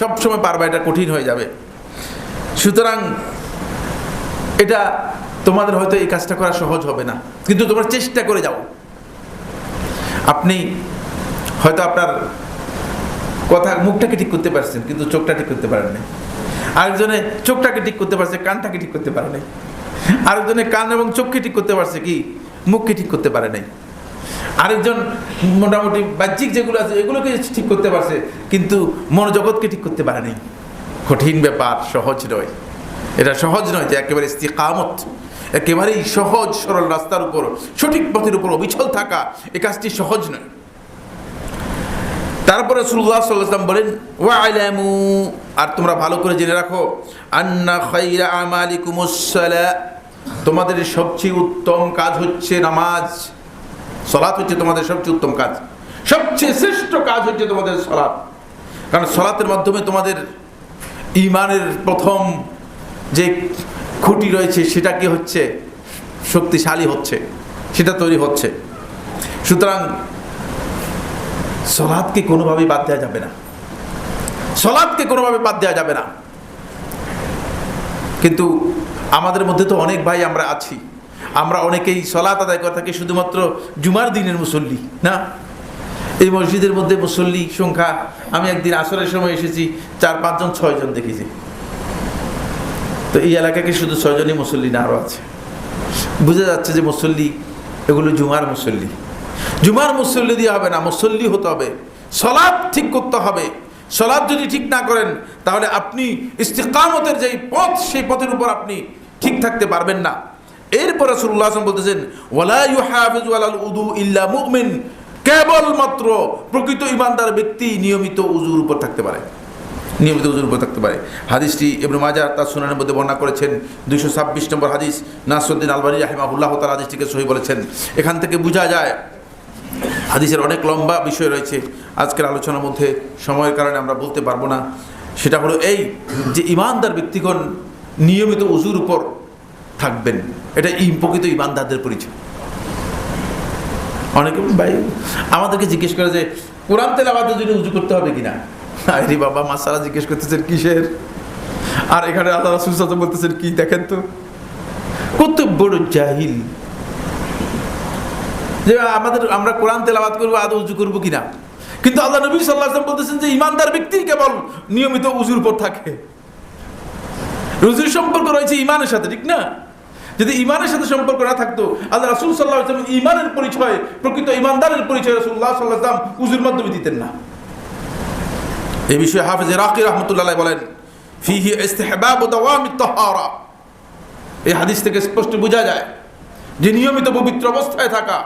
সবসময় পারবা, এটা কঠিন হয়ে যাবে। সুতরাং এটা তোমাদের হয়তো এই কাজটা করা সহজ হবে না, কিন্তু তোমরা চেষ্টা করে যাও। আপনি হয়তো আপনার কথা, মুখটাকে ঠিক করতে পারছেন, কিন্তু চোখটা ঠিক করতে পারেন নাই আরেকজনে চোখটাকে ঠিক করতে পারছে, কানটাকে ঠিক করতে পারে নাই আরেকজনে কান এবং চোখকে ঠিক করতে পারছে কি, মুখকে ঠিক করতে পারে নাই আরেকজন মোটামুটি বাহ্যিক যেগুলো আছে, এগুলোকে ঠিক করতে পারছে, কিন্তু মনোজগৎকে ঠিক করতে পারে নাই। কঠিন ব্যাপার, সহজ নয়। এটা সহজ নয় যে একেবারে ইস্তিকামত, একেবারেই সহজ, সরল রাস্তার উপর, সঠিক পথের উপর অবিচল থাকা, এ কাজটি সহজ নয়। তারপরে সুল্লাহ সাল্লাম বলেন ওয়াইলামু আর তোমরা ভালো করে জেনে রাখো, আন্না খাইরা আমালিকুমুসসালা তোমাদের সবচেয়ে উত্তম কাজ হচ্ছে নামাজ। সলাৎ হচ্ছে তোমাদের সবচেয়ে উত্তম কাজ। সবচেয়ে শ্রেষ্ঠ কাজ হচ্ছে তোমাদের সলাৎ। কারণ সলাতের মাধ্যমে তোমাদের ইমানের প্রথম যে খুঁটি রয়েছে সেটা কি হচ্ছে শক্তিশালী হচ্ছে, সেটা তৈরি হচ্ছে। সুতরাং সলাদকে কোনোভাবেই বাদ দেওয়া যাবে না। সলাদকে কোনোভাবে বাদ দেওয়া যাবে না। কিন্তু আমাদের মধ্যে তো অনেক ভাই আমরা আছি। আমরা অনেকেই সলাত আদায় করে থাকি, শুধুমাত্র জুমার দিনের মুসল্লি, না? এই মসজিদের মধ্যে মুসল্লি সংখ্যা, আমি একদিন আসরের সময় এসেছি, চার, পাঁচজন, ছয়জন দেখেছি। তো এই এলাকাকে শুধু ছয়জনই মুসল্লি না আরও আছে। বোঝা যাচ্ছে যে মুসল্লি এগুলো জুমার মুসল্লি। জুমার মুসল্লি দিয়ে হবে না, মুসল্লি হতে হবে। সলাদ ঠিক করতে হবে। সলাদ যদি ঠিক না করেন, তাহলে আপনি ইস্তিকামতের যেই পথ, সেই পথের উপর আপনি ঠিক থাকতে পারবেন না। এরপরে সুল্লাহ আসলাম বলতেছেন, ওয়ালা আলাল উদু ইল্লা মুমিন। কেবলমাত্র প্রকৃত ইমানদার ব্যক্তি নিয়মিত উজুর উপর থাকতে পারে। নিয়মিত উজুর উপর থাকতে পারে। হাদিসটি ইবনু মাজা তার সুনানের মধ্যে বর্ণনা করেছেন, দুইশো ছাব্বিশ নম্বর হাদিস, নাসরুদ্দিন আলবানী রাহিমাহুল্লাহ তার হাদিসটিকে সহি বলেছেন। এখান থেকে বোঝা যায়, হাদিসের অনেক লম্বা বিষয় রয়েছে। আজকের আলোচনার মধ্যে সময়ের কারণে আমরা বলতে পারব না। সেটা হলো এই যে ইমানদার ব্যক্তিগণ নিয়মিত উজুর উপর থাকবেন। এটা ই প্রকৃত ইমানদারদের পরিচয়। অনেকে ভাই, আমাদেরকে জিজ্ঞেস করে যে, কোরআন তেলাবাদের জন্য উজু করতে হবে কিনা? আরে বাবা মাসারা জিজ্ঞেস করতেছেন কিসের? আর এখানে আল্লাহ সাথে বলতেছেন কি দেখেন তো? কত বড় জাহিল। যে আমাদের, আমরা কোরআন তেলাবাদ করব, আদৌ উজু করব কিনা? কিন্তু আল্লাহ নবী সাল্লাহ বলতেছেন যে, ইমানদার ব্যক্তি কেবল নিয়মিত উজুর উপর থাকে। রুজুর সম্পর্ক রয়েছে ইমানের সাথে, ঠিক না? যদি ইমানের সাথে সম্পর্ক না থাকতো, আল্লাহ রাসুল সাল্লাহ আসলাম ইমানের পরিচয়, প্রকৃত ইমানদারের পরিচয় রসুল্লাহ সাল্লাহ আসলাম উজুর মাধ্যমে দিতেন না। এই বিষয়ে হাফিজ রাকি রহমতুল্লাহ বলেন, ফিহি ইস্তেহবাব তাহারা। এই হাদিস থেকে স্পষ্ট বোঝা যায় যে নিয়মিত পবিত্র অবস্থায় থাকা,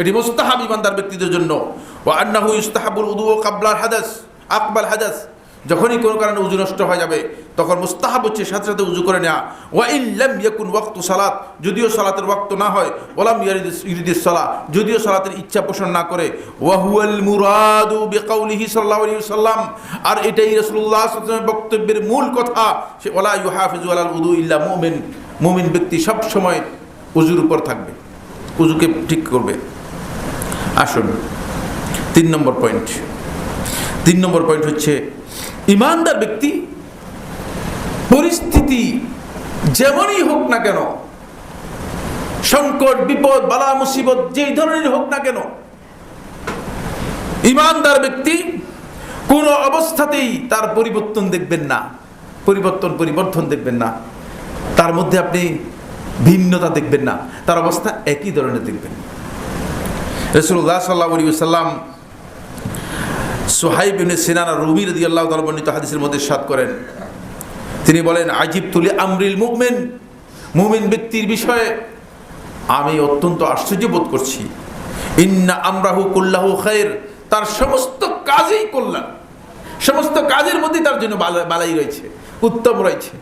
এটি মুস্তাহাব ইমানদার ব্যক্তিদের জন্য। ও আন্নাহু ইস্তাহাবুল উদু ও কাবলার হাদাস, আকবাল হাদাস। যখনই কোনো কারণে উজু নষ্ট হয়ে যাবে, তখন মুস্তাহাব হচ্ছে সাথে সাথে উজু করে নেওয়া ওয়া ইল্লাম ইয়াকুন ওয়াক্তু সালাত, যদিও সালাতের ওয়াক্ত না হয় ওলাম ইরিদিস সালা যদিও সালাতের ইচ্ছা পোষণ না করে। ওয়াহুয়াল মুরাদু বিকাউলিহি সাল্লাল্লাহু আলাইহি সাল্লাম আর এটাই আলাইহি বক্তব্যের মূল কথা সে ওলা ইউহাফিজু আলাল উদু ইল্লা মুমিন মুমিন ব্যক্তি সব সময় উজুর উপর থাকবে, উজুকে ঠিক করবে। আসুন, তিন নম্বর পয়েন্ট তিন নম্বর পয়েন্ট হচ্ছে ইমানদার ব্যক্তি পরিস্থিতি যেমনই হোক না কেন, সংকট, বিপদ, বালা, মুসিবত, যেই ধরনের হোক না কেন, ইমানদার ব্যক্তি কোন অবস্থাতেই তার পরিবর্তন দেখবেন না, পরিবর্তন পরিবর্তন দেখবেন না। তার মধ্যে আপনি ভিন্নতা দেখবেন না, তার অবস্থা একই ধরনের দেখবেন। রসুল্লাহ সাল্লাহ সাল্লাম সোহাইব ইবনে সিনানা রুমি রদি আল্লাহ তালা বর্ণিত হাদিসের মধ্যে সাত করেন। তিনি বলেন আজিব তুলি আমরিল মুকমেন মুমিন ব্যক্তির বিষয়ে আমি অত্যন্ত আশ্চর্য বোধ করছি। ইন্না আমরাহু কুল্লাহু খায়ের তার সমস্ত কাজেই কল্যাণ। সমস্ত কাজের মধ্যে তার জন্য বালাই রয়েছে, উত্তম রয়েছে।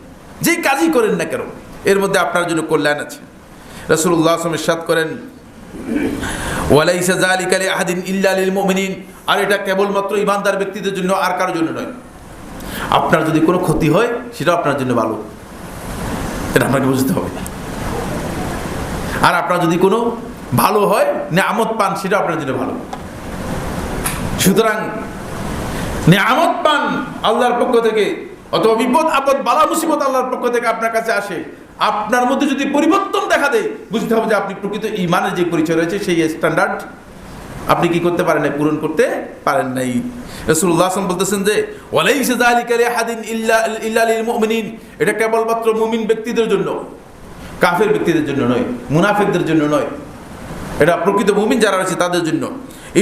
যেই কাজই করেন না কেন, এর মধ্যে আপনার জন্য কল্যাণ আছে। রসুল্লাহ আসলাম ইরশাদ করেন ওয়ালাইসা জালিকা লিআহাদিন ইল্লা লিল মুমিনিন। আর এটা কেবলমাত্র ইমানদার ব্যক্তিদের জন্য, আর কারোর জন্য নয়। আপনার যদি কোনো ক্ষতি হয় সেটা আপনার জন্য ভালো। এটা আপনাকে বুঝতে হবে। আর আপনার যদি কোনো ভালো হয়, নিয়ামত পান সেটা আপনার জন্য ভালো। সুতরাং নিয়ামত পান আল্লাহর পক্ষ থেকে, অথবা বিপদ, আপদ, বালা, মুসিবত আল্লাহর পক্ষ থেকে আপনার কাছে আসে। আপনার মধ্যে যদি পরিবর্তন দেখা দেয়, বুঝতে হবে যে আপনি প্রকৃত ইমানের যে পরিচয় রয়েছে, সেই স্ট্যান্ডার্ড আপনি কি করতে পারেন নাই? পূরণ করতে পারেন নাই। রসুল্লাহ আসলাম বলতেছেন যে মুমিনিন এটা কেবলমাত্র মুমিন ব্যক্তিদের জন্য, কাফের ব্যক্তিদের জন্য নয়, মুনাফিকদের জন্য নয়। এটা প্রকৃত মুমিন যারা আছে তাদের জন্য।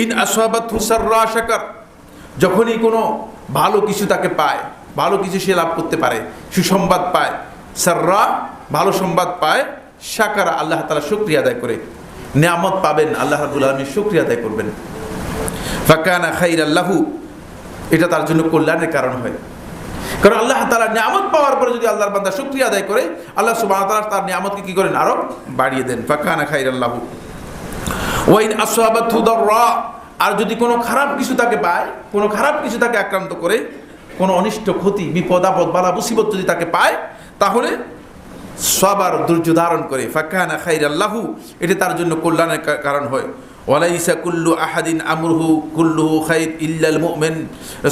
ইন আসহাবাত হুসাররা শাকার, যখনই কোনো ভালো কিছু তাকে পায়, ভালো কিছু সে লাভ করতে পারে, সুসংবাদ পায়, সাররা ভালো সংবাদ পায় সাকারা আল্লাহ তালা শুক্রিয়া আদায় করে। নিয়ামত পাবেন, আল্লাহ রাবুল আলমী শুক্রিয়া আদায় করবেন। ফাকানা খাইর আল্লাহু এটা তার জন্য কল্যাণের কারণ হয়। কারণ আল্লাহ তালা নিয়ামত পাওয়ার পরে যদি আল্লাহর বান্দা শুক্রিয়া আদায় করে, আল্লাহ সুবাহ তালা তার নিয়ামতকে কী করেন? আরও বাড়িয়ে দেন। ফাকানা খাইর আল্লাহু ওয়াইন আসহাবাত রা আর যদি কোনো খারাপ কিছু তাকে পায়, কোনো খারাপ কিছু তাকে আক্রান্ত করে, কোনো অনিষ্ট, ক্ষতি, বিপদ, আপদ, বালা, মুসিবত যদি তাকে পায়, তাহলে সবার ধৈর্য ধারণ করে। ফাকানা খাইর আল্লাহু এটা তার জন্য কল্যাণের কারণ হয়। ওয়ালাইসা কুল্লু আহাদিন আমরহু কুল্লুহু খাইর ইল্লাল মুমিন।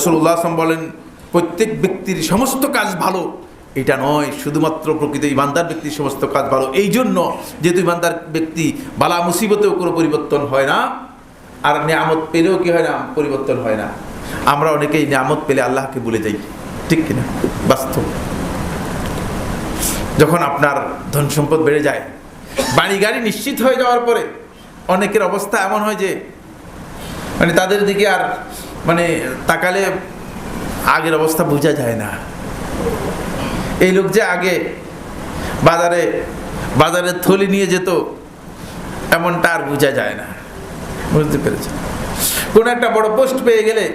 সাল্লাল্লাহু বলেন, প্রত্যেক ব্যক্তির সমস্ত কাজ ভালো। এটা নয়, শুধুমাত্র প্রকৃত ইমানদার ব্যক্তির সমস্ত কাজ ভালো। এই জন্য যেহেতু ইমানদার ব্যক্তি বালা মুসিবতেও কোনো পরিবর্তন হয় না, আর নিয়ামত পেলেও কি হয় না, পরিবর্তন হয় না। আমরা অনেকেই নিয়ামত পেলে আল্লাহকে ভুলে যাই। ঠিক কিনা? বাস্তব। যখন আপনার ধন সম্পদ বেড়ে যায়, বাড়ি গাড়ি নিশ্চিত হয়ে যাওয়ার পরে অনেকের অবস্থা এমন হয় যে মানে তাদের দিকে আর মানে তাকালে আগের অবস্থা বোঝা যায় না। এই লোক যে আগে বাজারে বাজারে থলি নিয়ে যেত, এমনটা আর বোঝা যায় না। বুঝতে পেরেছে কোনো একটা বড় পোস্ট পেয়ে গেলে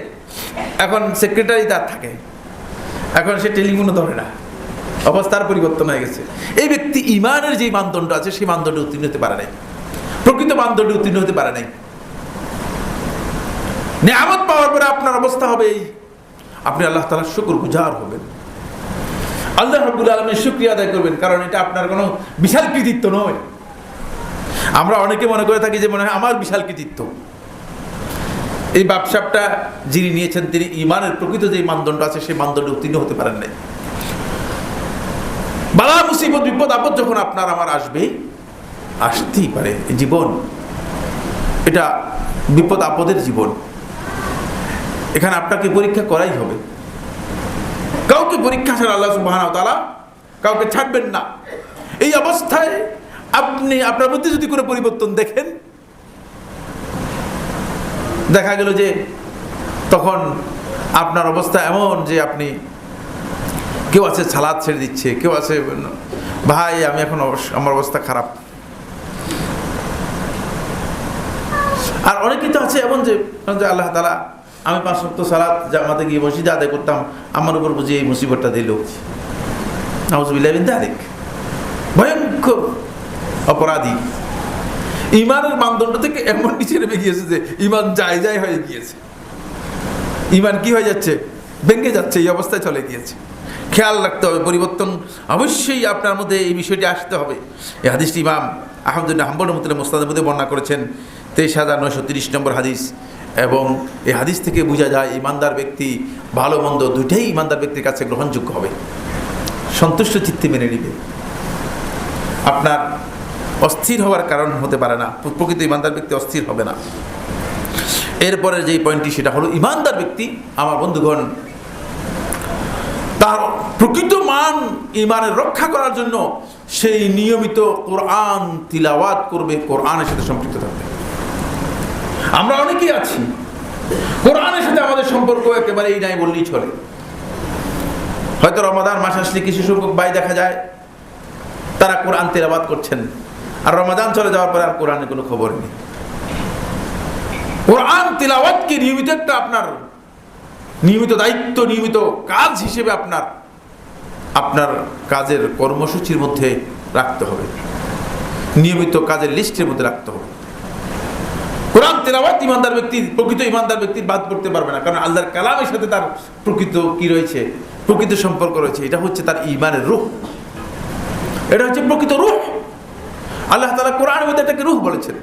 এখন সেক্রেটারি তার থাকে। এখন সে টেলিফোনও ধরে না। অবস্থার পরিবর্তন হয়ে গেছে। এই ব্যক্তি ইমানের যে মানদণ্ড আছে, সেই মানদণ্ডে উত্তীর্ণ হতে পারে নাই। প্রকৃত মানদণ্ডে উত্তীর্ণ হতে পারে নাই। নিয়ামত পাওয়ার পরে আপনার অবস্থা হবে এই। আপনি আল্লাহ তালার শুকুর গুজার হবেন। আল্লাহ রব্বুল আলমের শুক্রিয়া আদায় করবেন, কারণ এটা আপনার কোনো বিশাল কৃতিত্ব নয়। আমরা অনেকে মনে করে থাকি যে মনে হয় আমার বিশাল কৃতিত্ব এই ব্যবসাটা যিনি নিয়েছেন, তিনি ইমানের প্রকৃত যে মানদণ্ড আছে, সেই মানদণ্ডে উত্তীর্ণ হতে পারেন নাই। মুসিবত, বিপদ, আপদ যখন আপনার আমার আসবে, আসতেই পারে জীবন। এটা বিপদ, আপদের জীবন। এখানে আপনাকে পরীক্ষা করাই হবে। কাউকে পরীক্ষা ছাড়া আল্লাহ সুবহানাহু ওয়া তাআলা কাউকে ছাড়বেন না। এই অবস্থায় আপনি, আপনার মধ্যে যদি কোনো পরিবর্তন দেখেন, দেখা গেল যে তখন আপনার অবস্থা এমন যে আপনি কেউ আছে সালাদ ছেড়ে দিচ্ছে, কেউ আছে ভাই, আমি এখন আমার অবস্থা খারাপ। আর অনেকেই তো আছে এমন যে আল্লাহ তালা আমি পাঁচ সপ্ত সালাদ জামাতে গিয়ে মসজিদে আদায় করতাম, আমার উপর বুঝি এই মুসিবতটা দিল। নাউজুবিল্লাহ আরেক ভয়ঙ্কর অপরাধী। ইমানের মানদণ্ড থেকে এমন নিচে নেমে গিয়েছে যে ইমান যায় যায় হয়ে গিয়েছে। ইমান কি হয়ে যাচ্ছে? ভেঙে যাচ্ছে, এই অবস্থায় চলে গিয়েছে। খেয়াল রাখতে হবে, পরিবর্তন অবশ্যই আপনার মধ্যে এই বিষয়টি আসতে হবে। এই হাদিসটি ইমাম আহমদুল্লাহ হাম্বর রহমতুল্লাহ মোস্তাদের মধ্যে বর্ণনা করেছেন, তেইশ হাজার নয়শো তিরিশ নম্বর হাদিস। এবং এই হাদিস থেকে বোঝা যায়, ইমানদার ব্যক্তি ভালো মন্দ দুইটাই ইমানদার ব্যক্তির কাছে গ্রহণযোগ্য হবে। সন্তুষ্ট চিত্তে মেনে নিবে। আপনার অস্থির হওয়ার কারণ হতে পারে না, প্রকৃত ইমানদার ব্যক্তি অস্থির হবে না। এরপরে যে পয়েন্টটি, সেটা হলো ইমানদার ব্যক্তি, আমার বন্ধুগণ, তার প্রকৃত মান ইমানের রক্ষা করার জন্য সেই নিয়মিত কোরআন তিলাওয়াত করবে, কোরআনের সাথে সম্পৃক্ত থাকবে। আমরা অনেকেই আছি, কোরআনের সাথে আমাদের সম্পর্ক একেবারেই নাই বললেই চলে। হয়তো রমাদান মাস আসলে কিছু সংখ্যক ভাই দেখা যায়, তারা কোরআন তেলাবাদ করছেন, আর রমাদান চলে যাওয়ার পরে আর কোরআনের কোনো খবর নেই। কোরআন তিলাওয়াতকে নিয়মিত একটা আপনার নিয়মিত দায়িত্ব, নিয়মিত কাজ হিসেবে আপনার আপনার কাজের কর্মসূচির মধ্যে রাখতে হবে। নিয়মিত কাজের লিস্টের মধ্যে রাখতে হবে। কোরআন তেলাওয়াত ইমানদার ব্যক্তি, প্রকৃত ইমানদার ব্যক্তি বাদ করতে পারবে না। কারণ আল্লাহর কালামের সাথে তার প্রকৃত কি রয়েছে? প্রকৃত সম্পর্ক রয়েছে। এটা হচ্ছে তার ইমানের রূহ এটা হচ্ছে প্রকৃত রূহ আল্লাহ তালা কোরআনের মধ্যে এটাকে রূহ বলেছেন।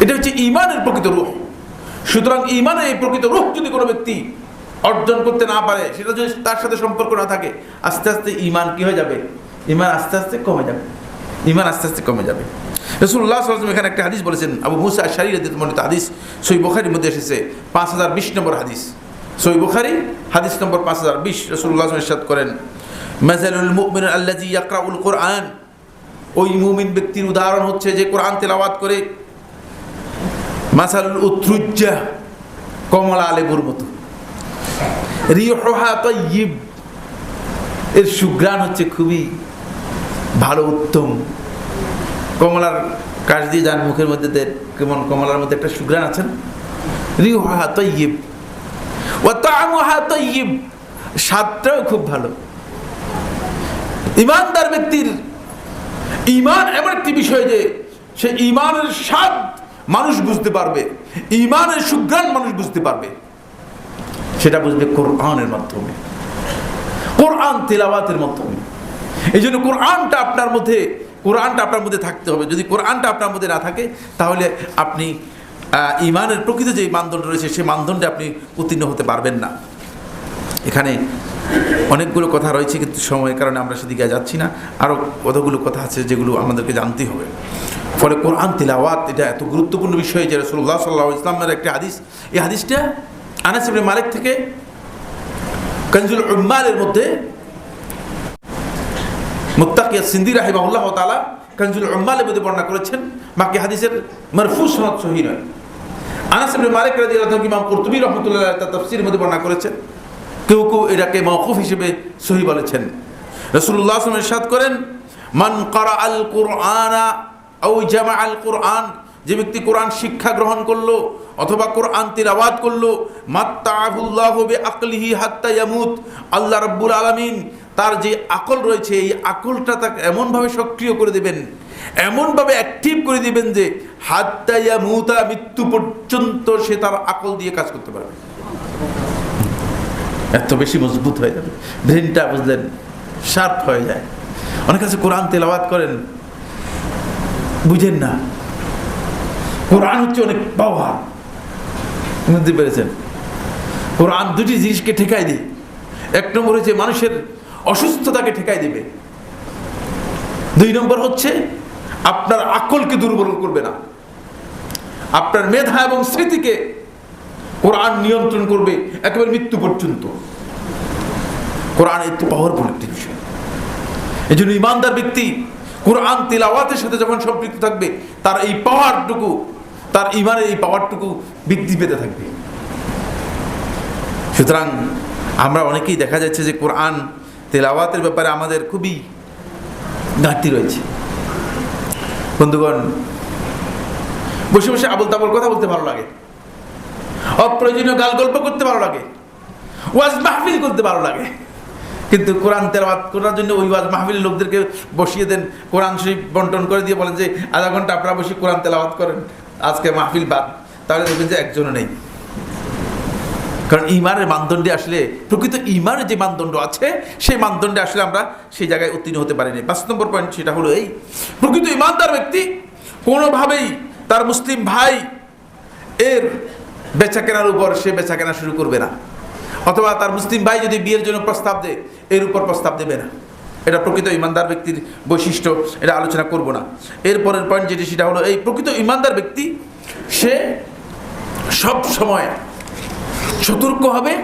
এটা হচ্ছে ইমানের প্রকৃত রূহ সুতরাং ইমানের এই প্রকৃত রূহ যদি কোনো ব্যক্তি অর্জন করতে না পারে, সেটা যদি তার সাথে সম্পর্ক না থাকে, আস্তে আস্তে ইমান কি হয়ে যাবে? ইমান আস্তে আস্তে কমে যাবে। ইমান আস্তে আস্তে কমে যাবে। রসুল্লাহ সাল্লাম এখানে একটা হাদিস বলেছেন, আবু মুসা শারীর মনিত হাদিস সই বুখারির মধ্যে এসেছে, পাঁচ হাজার বিশ নম্বর হাদিস। সই বুখারি, হাদিস নম্বর পাঁচ হাজার বিশ রসুল্লাহ ইরশাদ করেন মাজালুল মুমিন আল্লাজি ইয়াকরাউল কোরআন ওই মুমিন ব্যক্তির উদাহরণ হচ্ছে যে কোরআন তেলাওয়াত করে, মাসালুল উত্রুজ্জা কমলা লেবুর মতো। রিহা তয়িব এর সুগ্রাণ হচ্ছে খুবই ভালো, উত্তম। কমলার কাশ দিয়ে যান মুখের মধ্যে কেমন কমলার মধ্যে একটা সুগ্রাণ আছেন রিহা তয়িব স্বাদটাও খুব ভালো। ইমানদার ব্যক্তির ইমান এমন একটি বিষয় যে সে ইমানের স্বাদ মানুষ বুঝতে পারবে, ইমানের সুগ্রাণ মানুষ বুঝতে পারবে। সেটা বুঝবে কোরআনের মাধ্যমে। কোরআন তেলাওয়াতের মাধ্যমে। এই জন্য কোরআনটা আপনার মধ্যে, কোরআনটা আপনার মধ্যে থাকতে হবে। যদি কোরআনটা আপনার মধ্যে না থাকে, তাহলে আপনি ইমানের প্রকৃত যে মানদণ্ড রয়েছে, সেই মানদণ্ডে আপনি উত্তীর্ণ হতে পারবেন না। এখানে অনেকগুলো কথা রয়েছে, কিন্তু সময়ের কারণে আমরা সেদিকে যাচ্ছি না। আরও কতগুলো কথা আছে যেগুলো আমাদেরকে জানতে হবে। ফলে কোরআন তিলাওয়াত, এটা এত গুরুত্বপূর্ণ বিষয় যে রসুল্লাহ সাল্লাহ ইসলামের একটি হাদিস। এই হাদিসটা আনাস মালিক থেকে কঞ্জুল উম্মালের মধ্যে মুত্তাকিয়া সিন্দি রাহিবাহুল্লাহ তাআলা কঞ্জুল উম্মালের মধ্যে বর্ণনা করেছেন। বাকি হাদিসের মারফু সনদ সহি নয়। আনাস মালিক রাদিয়াল্লাহু ইমাম কুরতুবী রাহমাতুল্লাহ তার তাফসীরের মধ্যে বর্ণনা করেছেন। কেউ কেউ এটাকে মওকুফ হিসেবে সহি বলেছেন। রাসূলুল্লাহ সাল্লাল্লাহু আলাইহি করেন, মান কারা আল কুরআনা আও জামা আল কুরআন যে ব্যক্তি কোরআন শিক্ষা গ্রহণ করল অথবা কোরআন তিলাওয়াত করল, মাত্তাহুল্লাহ বে আকলিহি আল্লাহ রব্বুল আলামিন তার যে আকল রয়েছে, এই আকলটা তাকে এমনভাবে সক্রিয় করে দেবেন, এমনভাবে অ্যাক্টিভ করে দিবেন যে হাত্তা ইয়ামুতা মৃত্যু পর্যন্ত সে তার আকল দিয়ে কাজ করতে পারবে। এত বেশি মজবুত হয়ে যাবে। ব্রেনটা বুঝলেন, শার্প হয়ে যায়। অনেক কাছে কোরআন তেলাওয়াত করেন, বুঝেন না। কোরআন হচ্ছে অনেক পাওয়ার বুঝতে পেরেছেন? কোরআন দুটি জিনিসকে ঠেকাই দিই এক নম্বর হচ্ছে মানুষের অসুস্থতাকে ঠেকাই দিবে। দুই নম্বর হচ্ছে আপনার আকলকে দুর্বল করবে না। আপনার মেধা এবং স্মৃতিকে কোরআন নিয়ন্ত্রণ করবে একেবারে মৃত্যু পর্যন্ত। কোরআন একটি পাওয়ারফুল একটি বিষয়। এই জন্য ইমানদার ব্যক্তি কোরআন তিলাওয়াতের সাথে যখন সম্পৃক্ত থাকবে, তার এই পাওয়ারটুকু তার ইমানের এই পাওয়ারটুকু বৃদ্ধি পেতে থাকবে। সুতরাং আমরা অনেকেই দেখা যাচ্ছে যে কোরআন তেলাওয়াতের ব্যাপারে আমাদের খুবই ঘাটতি রয়েছে। বন্ধুগণ, বসে বসে আবল তাবল কথা বলতে ভালো লাগে। অপ্রয়োজনীয় গাল গল্প করতে ভালো লাগে। ওয়াজ মাহফিল করতে ভালো লাগে। কিন্তু কোরআন তেলাওয়াত করার জন্য ওই ওয়াজ মাহফিলের লোকদেরকে বসিয়ে দেন। কোরআন শরীফ বন্টন করে দিয়ে বলেন যে, আধা ঘণ্টা আপনারা বসে কোরআন তেলাওয়াত করেন। আজকে মাহফিল বাদ, তাহলে দেখবেন যে একজনও নেই। কারণ ইমানের মানদণ্ডে আসলে, প্রকৃত ইমানের যে মানদণ্ড আছে, সেই মানদণ্ডে আসলে আমরা সেই জায়গায় উত্তীর্ণ হতে পারিনি। পাঁচ নম্বর পয়েন্ট সেটা হলো এই, প্রকৃত ইমানদার ব্যক্তি কোনোভাবেই তার মুসলিম ভাই এর বেচা কেনার উপর সে বেচা কেনা শুরু করবে না। অথবা তার মুসলিম ভাই যদি বিয়ের জন্য প্রস্তাব দেয়, এর উপর প্রস্তাব দেবে না। এটা প্রকৃত ইমানদার ব্যক্তির বৈশিষ্ট্য, এটা আলোচনা করব না। এরপরের পয়েন্ট যেটি, সেটা হলো এই প্রকৃত ইমানদার ব্যক্তি, সে সব সময় সতর্ক হবে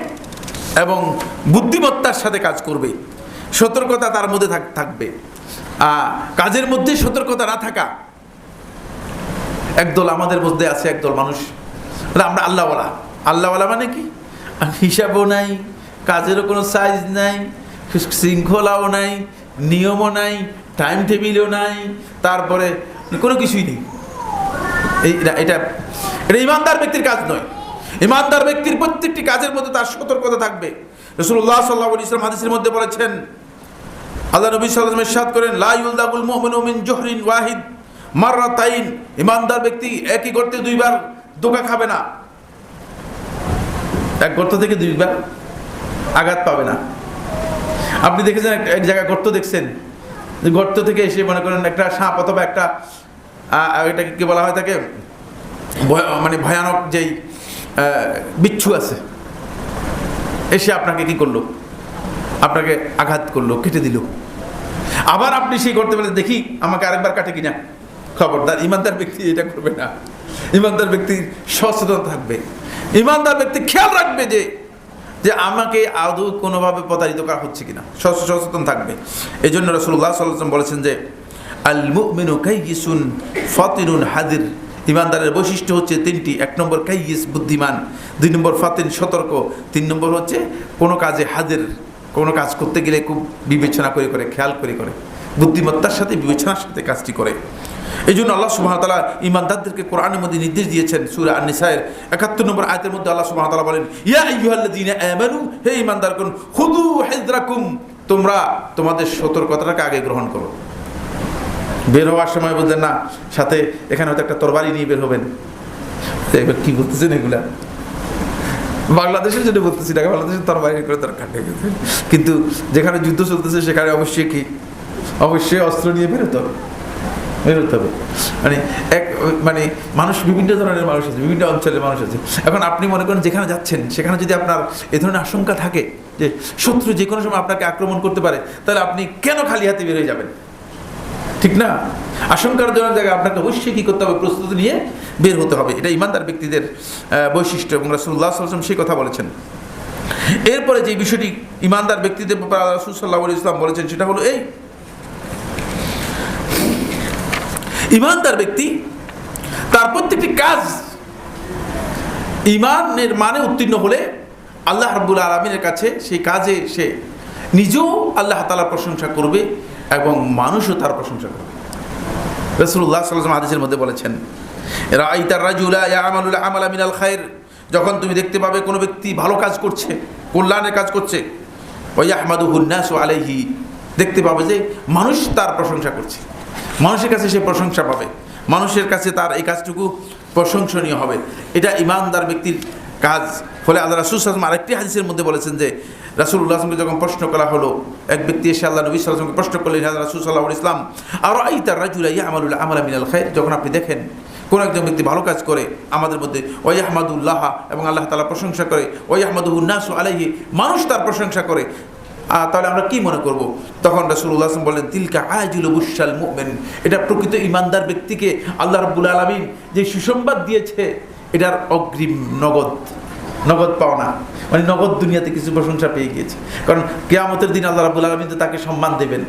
এবং বুদ্ধিমত্তার সাথে কাজ করবে। সতর্কতা তার মধ্যে থাক- থাকবে। কাজের মধ্যে সতর্কতা না থাকা, একদল আমাদের মধ্যে আছে একদল মানুষ। আমরা আল্লাহওয়ালা। আল্লাহওয়ালা মানে কি? হিসাবও নাই, কাজেরও কোনো সাইজ নাই শৃঙ্খলাও নাই, নিয়মও নাই টাইম টেবিলও নাই, তারপরে কোনো কিছুই নেই। এই এটা- এটা ইমানদার ব্যক্তির কাজ নয়। ইমানদার ব্যক্তির প্রত্যেকটি কাজের মধ্যে তার সতর্কতা থাকবে। রসুল্লাহ সাল্লাহ ইসলাম হাদিসের মধ্যে বলেছেন, আল্লাহ নবী সাল্লাম ইরশাদ করেন, লা ইউলদাগুল মুমিনু মিন জুহরিন ওয়াহিদ মাররাতাইন। ইমানদার ব্যক্তি একই গর্তে দুইবার দোকা খাবে না। এক গর্ত থেকে দুইবার আঘাত পাবে না। আপনি দেখেছেন এক- জায়গায় গর্ত দেখছেন? গর্ত থেকে এসে মনে করেন একটা সাপ অথবা একটা এটাকে কি বলা হয় তাকে? মানে ভয়ানক যেই বিচ্ছু আছে। এসে আপনাকে কি করল? আপনাকে আঘাত করল, কেটে দিল। আবার আপনি সেই করতে পারেন দেখি, আমাকে আরেকবার কাটে কিনা? খবরদার, ইমানদার ব্যক্তি এটা করবে না। ইমানদার ব্যক্তি সচেতন থাকবে। ইমানদার ব্যক্তি খেয়াল রাখবে যে যে আমাকে আদৌ কোনোভাবে প্রতারিত করা হচ্ছে কিনা। সচ- সচেতন থাকবে। এই জন্য রসুল্লাহ সাল্লাম বলেছেন যে আল মুমিনু কাইয়িসুন ফাতিনুন হাদির। ইমানদারের বৈশিষ্ট্য হচ্ছে তিনটি। এক নম্বর কাইয়িস বুদ্ধিমান, দুই নম্বর ফাতিন সতর্ক, তিন নম্বর হচ্ছে কোনো কাজে হাজির। কোনো কাজ করতে গেলে খুব বিবেচনা করে করে, খেয়াল করে করে। বুদ্ধিমত্তার সাথে বিবেচনার সাথে কাজটি করে। এই জন্য আল্লাহ সুবাহতালা ইমানদারদেরকে কোরআনের মধ্যে নির্দেশ দিয়েছেন সুরা আনিসায়ের একাত্তর নম্বর আয়তের মধ্যে আল্লাহ সুবাহতালা বলেন, ইয়া ইয়ুহাল্লাযীনা আমানু, হে ইমানদারগণ খুদু হিজরাকুম, তোমরা তোমাদের সতর্কতাটাকে আগে গ্রহণ করো। বের হওয়ার সময় বলতেন, না, সাথে এখানে হয়তো একটা তরবারি নিয়ে বের হবেন। এবার কি বলতেছেন এগুলা? বাংলাদেশের জন্য বলতেছি না, বাংলাদেশের তরবারি করে দরকার নেই। কিন্তু যেখানে যুদ্ধ চলতেছে, সেখানে অবশ্যই কি? অবশ্যই অস্ত্র নিয়ে বেরোতে হবে। বেরোতে মানে এক মানে মানুষ বিভিন্ন ধরনের মানুষ আছে, বিভিন্ন অঞ্চলের মানুষ আছে। এখন আপনি মনে করেন যেখানে যাচ্ছেন, সেখানে যদি আপনার এ ধরনের আশঙ্কা থাকে যে শত্রু যে কোনো সময় আপনাকে আক্রমণ করতে পারে, তাহলে আপনি কেন খালি হাতে বেরোয় যাবেন? ঠিক না? আশঙ্কার জন্য জায়গায় আপনাকে অবশ্যই কী করতে হবে? প্রস্তুতি নিয়ে বের হতে হবে। এটা ইমানদার ব্যক্তিদের বৈশিষ্ট্য এবং রাসুল্লাহ সাল্লাম সেই কথা বলেছেন। এরপরে যে বিষয়টি ইমানদার ব্যক্তিদের ব্যাপারে রাসুল সাল্লাহ ইসলাম বলেছেন, সেটা হলো এই ইমানদার ব্যক্তি, তার প্রত্যেকটি কাজ ইমানের মানে উত্তীর্ণ হলে আল্লাহ রাব্বুল আলমিনের কাছে সেই কাজে সে নিজেও আল্লাহ তালার প্রশংসা করবে এবং মানুষও তার প্রশংসা করবে। রসুল্লাহ সাল্লাম আদেশের মধ্যে বলেছেন রাইতার রাজুলা আমালুল আমালা মিনাল খায়ের যখন তুমি দেখতে পাবে কোনো ব্যক্তি ভালো কাজ করছে, কল্যাণের কাজ করছে ওই আহমাদু হুন্নাস আলাইহি দেখতে পাবে যে মানুষ তার প্রশংসা করছে। মানুষের কাছে সে প্রশংসা পাবে। মানুষের কাছে তার এই কাজটুকু প্রশংসনীয় হবে। এটা ইমানদার ব্যক্তির কাজ। ফলে আল্লাহ রাসুল সালাম আরেকটি হাদিসের মধ্যে বলেছেন যে রাসুল্লাহ আসলামকে যখন প্রশ্ন করা হলো, এক ব্যক্তি এসে আল্লাহ নবী সাল্লামকে প্রশ্ন করলেন রাসুল সাল্লাহ ইসলাম আর আই তার রাজুল ইয়া আমলা মিনাল খায়ের যখন আপনি দেখেন, কোনো একজন ব্যক্তি ভালো কাজ করে আমাদের মধ্যে ওই আহমাদুল্লাহ এবং আল্লাহ তালা প্রশংসা করে ওই আহমদুল্নাসু আলাইহি মানুষ তার প্রশংসা করে। তাহলে আমরা কি মনে করব? তখন রাসুল্লাহ আসলাম বলেন তিলকা আয়জুল বুসাল মুমেন। এটা প্রকৃত ইমানদার ব্যক্তিকে আল্লাহ রব্বুল আলমিন যে সুসংবাদ দিয়েছে, এটার অগ্রিম নগদ নগদ পাওনা। মানে নগদ দুনিয়াতে কিছু প্রশংসা পেয়ে গিয়েছে। কারণ কেয়ামতের দিন আল্লাহ রাবুল আলমিন তো তাকে সম্মান দেবেন।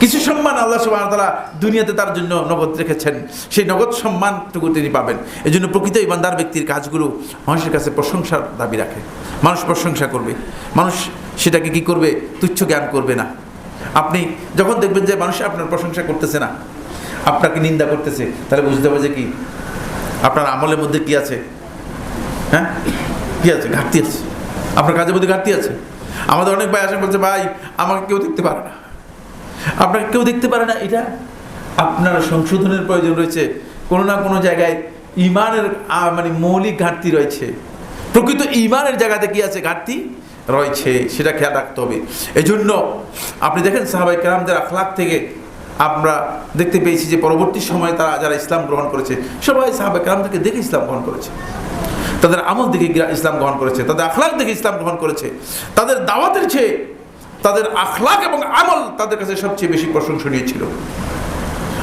কিছু সম্মান আল্লাহ সুবাহ তারা দুনিয়াতে তার জন্য নগদ রেখেছেন। সেই নগদ সম্মানটুকু তিনি পাবেন। এই জন্য প্রকৃত ইমানদার ব্যক্তির কাজগুলো মানুষের কাছে প্রশংসার দাবি রাখে। মানুষ প্রশংসা করবে। মানুষ সেটাকে কি করবে? তুচ্ছ জ্ঞান করবে না। আপনি যখন দেখবেন যে মানুষ আপনার প্রশংসা করতেছে না, আপনাকে নিন্দা করতেছে, তাহলে বুঝতে হবে যে কি? আপনার আমলের মধ্যে কি আছে? হ্যাঁ? কি আছে? ঘাটতি আছে। আপনার কাজের মধ্যে ঘাটতি আছে? আমাদের অনেক ভাই আসে বলছে, ভাই, আমাকে কেউ দেখতে পারে না। আপনাকে কেউ দেখতে পারে না? এটা আপনার সংশোধনের প্রয়োজন রয়েছে। কোনো না কোনো জায়গায় ইমানের মানে মৌলিক ঘাটতি রয়েছে। প্রকৃত ইমানের জায়গাতে কি আছে ঘাটতি? রয়েছে, সেটা খেয়াল রাখতে হবে। এই জন্য আপনি দেখেন সাহাবাই কেরামদের আখলাক থেকে আমরা দেখতে পেয়েছি যে পরবর্তী সময়ে তারা যারা ইসলাম গ্রহণ করেছে, সবাই সাহাবাই কেরামদেরকে দেখে ইসলাম গ্রহণ করেছে। তাদের আমল দেখে ইসলাম গ্রহণ করেছে, তাদের আখলাক দেখে ইসলাম গ্রহণ করেছে, তাদের দাওয়াতের চেয়ে তাদের আখলাক এবং আমল তাদের কাছে সবচেয়ে বেশি প্রশংসনীয় ছিল।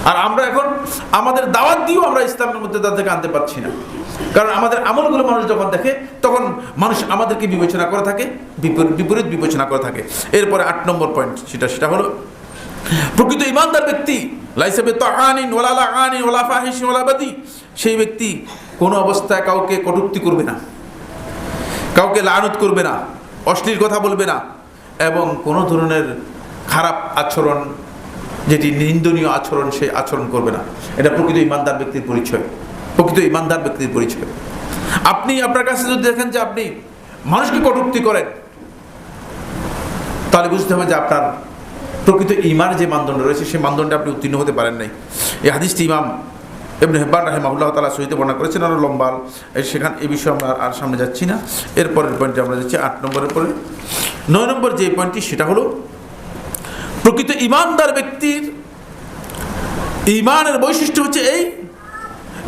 আর আমরা এখন আমাদের দাওয়াত দিয়েও আমরা ইসলামের মধ্যে তাদেরকে আনতে পারছি না। কারণ আমাদের আমলগুলো মানুষ যখন দেখে, তখন মানুষ আমাদেরকে বিবেচনা করে থাকে, বিপরীত বিপরীত বিবেচনা করে থাকে। এরপরে আট নম্বর পয়েন্ট সেটা সেটা হলো, প্রকৃত ইমানদার ব্যক্তি লাইসাবে তো আনিন ওলালা আনিন ওলা ফাহিস ওলাবাদি সেই ব্যক্তি কোনো অবস্থায় কাউকে কটুক্তি করবে না, কাউকে লানত করবে না, অশ্লীল কথা বলবে না, এবং কোনো ধরনের খারাপ আচরণ যেটি নিন্দনীয় আচরণ সে আচরণ করবে না। এটা প্রকৃত ইমানদার ব্যক্তির পরিচয়। প্রকৃত ইমানদার ব্যক্তির পরিচয়। আপনি আপনার কাছে যদি দেখেন যে আপনি মানুষকে কটুক্তি করেন, তাহলে বুঝতে হবে যে আপনার প্রকৃত ইমান যে মানদণ্ড রয়েছে, সেই মানদণ্ডে আপনি উত্তীর্ণ হতে পারেন নাই। এই হাদিসটি ইমাম এমনি হেব্বান রাহেমাহুল্লাহ তালা সহিত বর্ণনা করেছেন আরও লম্বা। সেখান, এই বিষয়ে আমরা আর সামনে যাচ্ছি না। এরপরের পয়েন্টে আমরা যাচ্ছি আট নম্বরের পরে। নয় নম্বর যে পয়েন্টটি সেটা হলো প্রকৃত ইমানদার ব্যক্তির ইমানের বৈশিষ্ট্য হচ্ছে এই।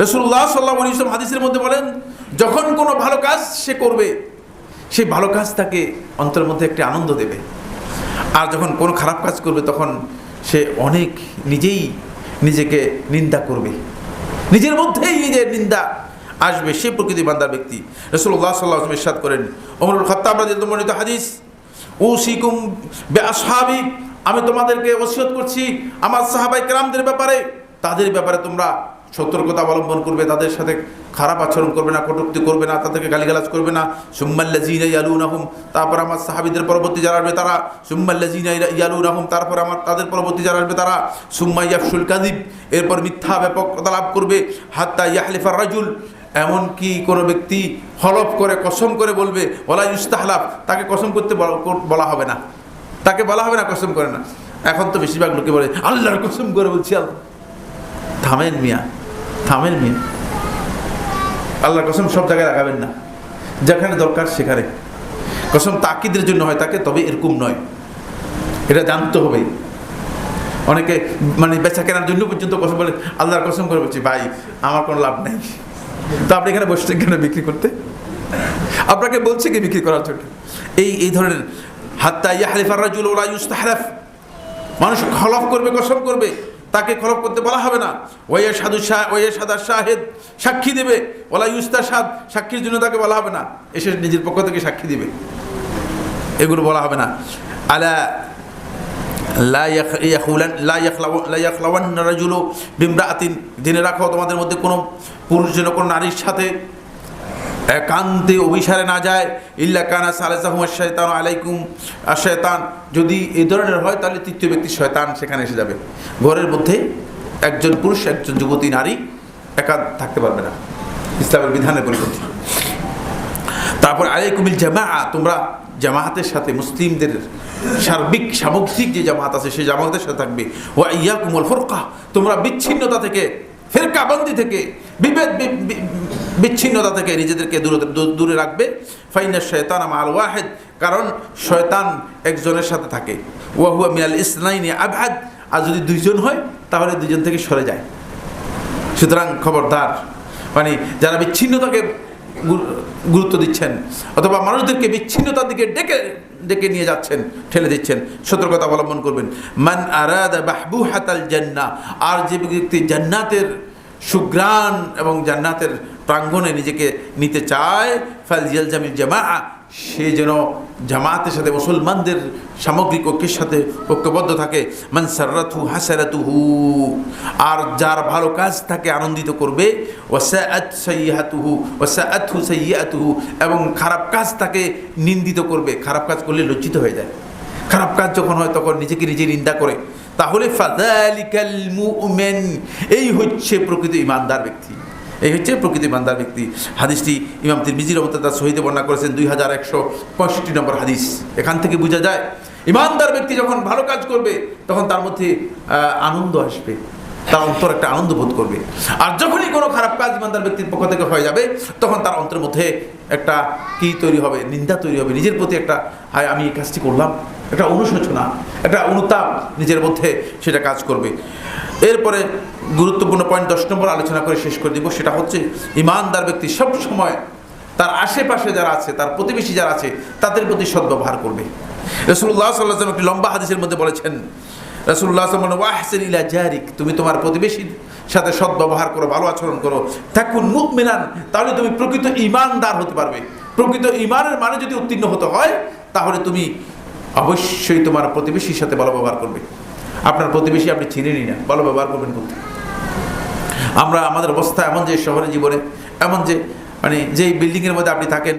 রসুল্লাহ সাল্লাহ ইসলাম হাদিসের মধ্যে বলেন, যখন কোনো ভালো কাজ সে করবে সেই ভালো কাজ তাকে অন্তরের মধ্যে একটি আনন্দ দেবে। আর যখন কোনো খারাপ কাজ করবে, তখন সে অনেক নিজেই নিজেকে নিন্দা করবে। নিজের মধ্যেই নিজের নিন্দা আসবে, সে প্রকৃতি বান্দার ব্যক্তি। রসুল্লাহ সাল্লাহ ইরশাদ করেন ওমরুল খত্তাব রাদিয়াল্লাহু মনোনীত হাদিস ও সিকুম বে আসহাবি আমি তোমাদেরকে ওসিয়ত করছি, আমার সাহাবাই কেরামদের ব্যাপারে। তাদের ব্যাপারে তোমরা সতর্কতা অবলম্বন করবে, তাদের সাথে খারাপ আচরণ করবে না, কটুক্তি করবে না, তাদেরকে গালিগালাজ করবে না। সুম্মাল্লাজিনা ইয়ালুনাহুম, তারপর আমার সাহাবিদের পরবর্তী যারা আসবে তারা সুম্মাল্লাজিনা ইয়ালুনাহুম, তারপর আমার, তাদের পরবর্তী যারা আসবে তারা, সুম্মা ইয়াফসুল কাদিব এরপর মিথ্যা ব্যাপকতা লাভ করবে। হাত্তা ইয়াহলিফার রাজুল, এমনকি কোনো ব্যক্তি হলফ করে, কসম করে বলবে ওলা ইস্তাহলাফ তাকে কসম করতে বলা হবে না। তাকে বলা হবে না, কসম করে না। এখন তো বেশিরভাগ লোকে বলে, আল্লাহর কসম করে বলছি থামেন মিয়া থামেন মিয়া। আল্লাহর কসম সব জায়গায় লাগাবেন না। যেখানে দরকার সেখানে। কসম তাকিদের জন্য হয়, তাকে তবে এরকম নয়। এটা জানতে হবে। অনেকে মানে বেচা কেনার জন্য পর্যন্ত কসম বলে, আল্লাহর কসম করে বলছি, ভাই, আমার কোনো লাভ নেই। তো আপনি এখানে বসছেন কেন বিক্রি করতে? আপনাকে বলছে কি বিক্রি করার জন্য? এই এই ধরনের হাত্তা ইয়া হালিফার রাজুল ওলা ইউস্তাহলাফ। মানুষ খলফ করবে কসম করবে, তাকে খলফ করতে বলা হবে না। ওয়া সাধু শাহ ওয়া সাদা শাহেদ সাক্ষী দেবে। ওলা ইউস্তা সাদ সাক্ষীর জন্য তাকে বলা হবে না। এসে নিজের পক্ষ থেকে সাক্ষী দেবে। এগুলো বলা হবে না। আলা রাজুলু বিমরাআতিন জেনে রাখো, তোমাদের মধ্যে কোনো পুরুষ যেন কোনো নারীর সাথে একান্তে অভিসারে না যায়। ইল্লা কানা সালেসাহুম শয়তান আলাইকুম। আর শয়তান যদি এই ধরনের হয়, তাহলে তৃতীয় ব্যক্তি শয়তান সেখানে এসে যাবে। ঘরের মধ্যে একজন পুরুষ, একজন যুবতী, নারী একা থাকতে পারবে না। ইসলামের বিধানের পরিপন্থী। তারপর আলাইকুমিল জামা তোমরা জামাহাতের সাথে মুসলিমদের সার্বিক, সামগ্রিক যে জামাত আছে, সেই জামাহাতের সাথে থাকবে। ও ইয়া কুমল ফরকা, তোমরা বিচ্ছিন্নতা থেকে, ফেরকাবন্দি থেকে, বিভেদ বিচ্ছিন্নতা থেকে নিজেদেরকে দূরে দূরে রাখবে। ফাইনার শয়তান আল ওয়াহেদ, কারণ শয়তান একজনের সাথে থাকে। ওয়াহুয়া মিনাল ইসলাইনি আবহাদ আর যদি দুইজন হয়, তাহলে দুইজন থেকে সরে যায়। সুতরাং খবরদার মানে যারা বিচ্ছিন্নতাকে গুরুত্ব দিচ্ছেন, অথবা মানুষদেরকে বিচ্ছিন্নতার দিকে ডেকে ডেকে নিয়ে যাচ্ছেন, ঠেলে দিচ্ছেন, সতর্কতা অবলম্বন করবেন। মান আরাদা বাহবু হাতাল জান্না আর যে ব্যক্তি জান্নাতের সুগ্রাণ এবং জান্নাতের প্রাঙ্গণে নিজেকে নিতে চায় ফালজিয়াল জামিল জামা সে যেন জামাতের সাথে, মুসলমানদের সামগ্রিক ঐক্যের সাথে ঐক্যবদ্ধ থাকে। মান সার্রাথু হাসারাতুহু আর যার ভালো কাজ তাকে আনন্দিত করবে। ওয়াসাআত সাইয়াতুহু ওয়াসাআতহু সাইয়াতুহু এবং খারাপ কাজ তাকে নিন্দিত করবে। খারাপ কাজ করলে লজ্জিত হয়ে যায়। খারাপ কাজ যখন হয় তখন নিজেকে নিজে নিন্দা করে। তাহলে ফাযালিকাল মুমিন, এই হচ্ছে প্রকৃত ইমানদার ব্যক্তি। এই হচ্ছে প্রকৃতি ইমানদার ব্যক্তি। হাদিসটি ইমাম রহমতে তার সহিতে বর্ণনা করেছেন দুই হাজার একশো পঁয়ষট্টি নম্বর হাদিস। এখান থেকে বোঝা যায়, ইমানদার ব্যক্তি যখন ভালো কাজ করবে, তখন তার মধ্যে আনন্দ আসবে। তার অন্তর একটা আনন্দ বোধ করবে। আর যখনই কোনো খারাপ কাজ ইমানদার ব্যক্তির পক্ষ থেকে হয়ে যাবে, তখন তার অন্তরের মধ্যে একটা কি তৈরি হবে, নিন্দা তৈরি হবে। নিজের প্রতি একটা, হায়, আমি এই কাজটি করলাম। একটা অনুশোচনা, একটা অনুতাপ নিজের মধ্যে সেটা কাজ করবে। এরপরে গুরুত্বপূর্ণ পয়েন্ট দশ নম্বর আলোচনা করে শেষ করে দিব। সেটা হচ্ছে ইমানদার ব্যক্তি সব সময় তার আশেপাশে যারা আছে, তার প্রতিবেশী যারা আছে, তাদের প্রতি সদ্ব্যবহার করবে। রসুল্লাহ সাল্লাহ একটি লম্বা হাদিসের মধ্যে বলেছেন রসুল্লাহ সাল্লাম ওয়াহসেন ইলা জারিক, তুমি তোমার প্রতিবেশীর সাথে সদ্ব্যবহার করো, ভালো আচরণ করো। থাকুন মুখ মেনান তাহলে তুমি প্রকৃত ইমানদার হতে পারবে। প্রকৃত ইমানের মানে যদি উত্তীর্ণ হতে হয়, তাহলে তুমি অবশ্যই তোমার প্রতিবেশীর সাথে ভালো ব্যবহার করবে। আপনার প্রতিবেশী আপনি চিনেনই না, ভালো ব্যবহার করবেন করতে আমরা আমাদের অবস্থা এমন যে শহরে জীবনে, এমন যে মানে যেই বিল্ডিংয়ের মধ্যে আপনি থাকেন